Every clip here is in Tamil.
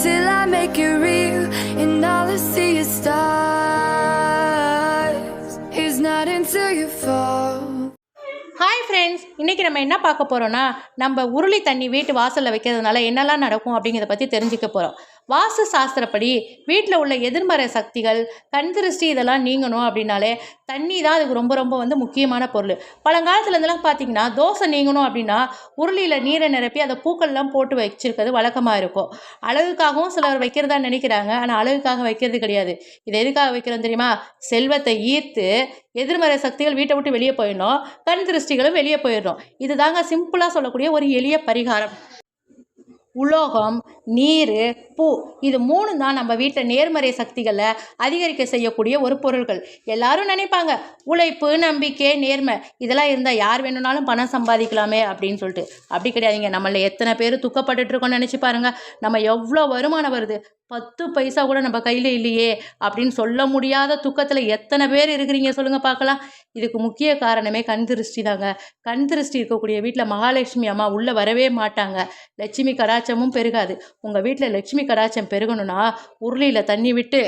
until I make it real, and all I see is stars. It's not until you fall. Hi friends இன்றைக்கி நம்ம என்ன பார்க்க போகிறோன்னா நம்ம உருளி தண்ணி வீட்டு வாசலில் வைக்கிறதுனால என்னெல்லாம் நடக்கும் அப்படிங்கிறத பற்றி தெரிஞ்சுக்க போகிறோம் வாஸ்து சாஸ்திரப்படி வீட்டில் உள்ள எதிர்மறை சக்திகள் கண் திருஷ்டி இதெல்லாம் நீங்கணும் அப்படின்னாலே தண்ணி தான் அதுக்கு ரொம்ப ரொம்ப வந்து முக்கியமான பொருள். பழங்காலத்துல இருந்தெல்லாம் பார்த்தீங்கன்னா தோசை நீங்கணும் அப்படின்னா உருளியில் நீரை நிரப்பி அதை பூக்கள்லாம் போட்டு வச்சிருக்கிறது வழக்கமாக இருக்கும். அழகுக்காகவும் சிலர் வைக்கிறதா நினைக்கிறாங்க. ஆனால் அழகுக்காக வைக்கிறது கிடையாது. இது எதுக்காக வைக்கிறோம் தெரியுமா? செல்வத்தை ஈர்த்து எதிர்மறை சக்திகள் வீட்டை விட்டு வெளியே போயிடணும். கண் திருஷ்டிகளும் வெளியே போயிடணும். இதுதாங்க சிம்பிளாக சொல்லக்கூடிய ஒரு எளிய பரிகாரம். உலோகம் நீர் பூ. இது மூணு தான் நம்ம வீட்டில் நேர்மறை சக்திகளை அதிகரிக்க செய்யக்கூடிய ஒரு பொருட்கள் எல்லாரும் நினைப்பாங்க உழைப்பு நம்பிக்கை நேர்மை. இதெல்லாம் இருந்தால் யார் வேணும்னாலும் பணம் சம்பாதிக்கலாமே அப்படின்னு சொல்லிட்டு. அப்படி கிடையாதுங்க. நம்மள எத்தனை பேர் துக்கப்பட்டுட்ருக்கோன்னு நினச்சி பாருங்கள் நம்ம எவ்வளோ வருமானம் வருது? பத்து பைசா கூட நம்ம கையில் இல்லையே அப்படின்னு சொல்ல முடியாத துக்கத்தில் எத்தனை பேர் இருக்கிறீங்க சொல்லுங்கள் பார்க்கலாம். இதுக்கு முக்கிய காரணமே கண் திருஷ்டி தாங்க. கண் திருஷ்டி இருக்கக்கூடிய வீட்டில் மகாலட்சுமி அம்மா உள்ளே வரவே மாட்டாங்க. லட்சுமி கடாச்சமும் பெருகாது. உங்கள் வீட்டில் லட்சுமி கடாச்சம் பெருகணும்னா உருளியில் தண்ணி விட்டு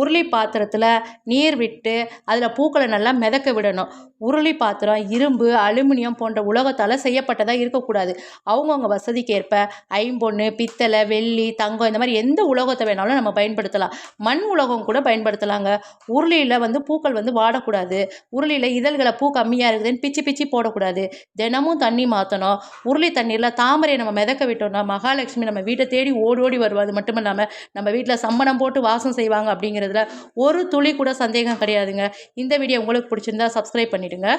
உருளி பாத்திரத்தில் நீர் விட்டு அதில் பூக்களை நல்லா மிதக்க விடணும். உருளி பாத்திரம் இரும்பு அலுமினியம் போன்ற உலோகத்தால் செய்யப்பட்டதாக இருக்கக்கூடாது. அவங்கவுங்க வசதிக்கு ஏற்ப ஐம்பொன்று பித்தளை வெள்ளி தங்கம் இந்த மாதிரி எந்த உலோகத்தை வேணாலும் நம்ம பயன்படுத்தலாம். மண் உலோகம் கூட பயன்படுத்தலாங்க. உருளியில் வந்து பூக்கள் வந்து வாடக்கூடாது. உருளியில் இதழ்களை பூ கம்மியாக இருக்குதுன்னு பிச்சு பிச்சு போடக்கூடாது. தினமும் தண்ணி மாற்றணும் உருளி தண்ணீரில் தாமரையை நம்ம மிதக்க விட்டோம்னா மகாலட்சுமி நம்ம வீட்டை தேடி ஓடி ஓடி வருவாது மட்டும் இல்லாமல் நம்ம வீட்டில் சம்மணம் போட்டு வாசம் செய்வாங்க அப்படிங்கிறதுல ஒரு துளி கூட சந்தேகம் கிடையாதுங்க. இந்த வீடியோ உங்களுக்கு பிடிச்சிருந்தா சப்ஸ்கிரைப் பண்ணிவிடுங்க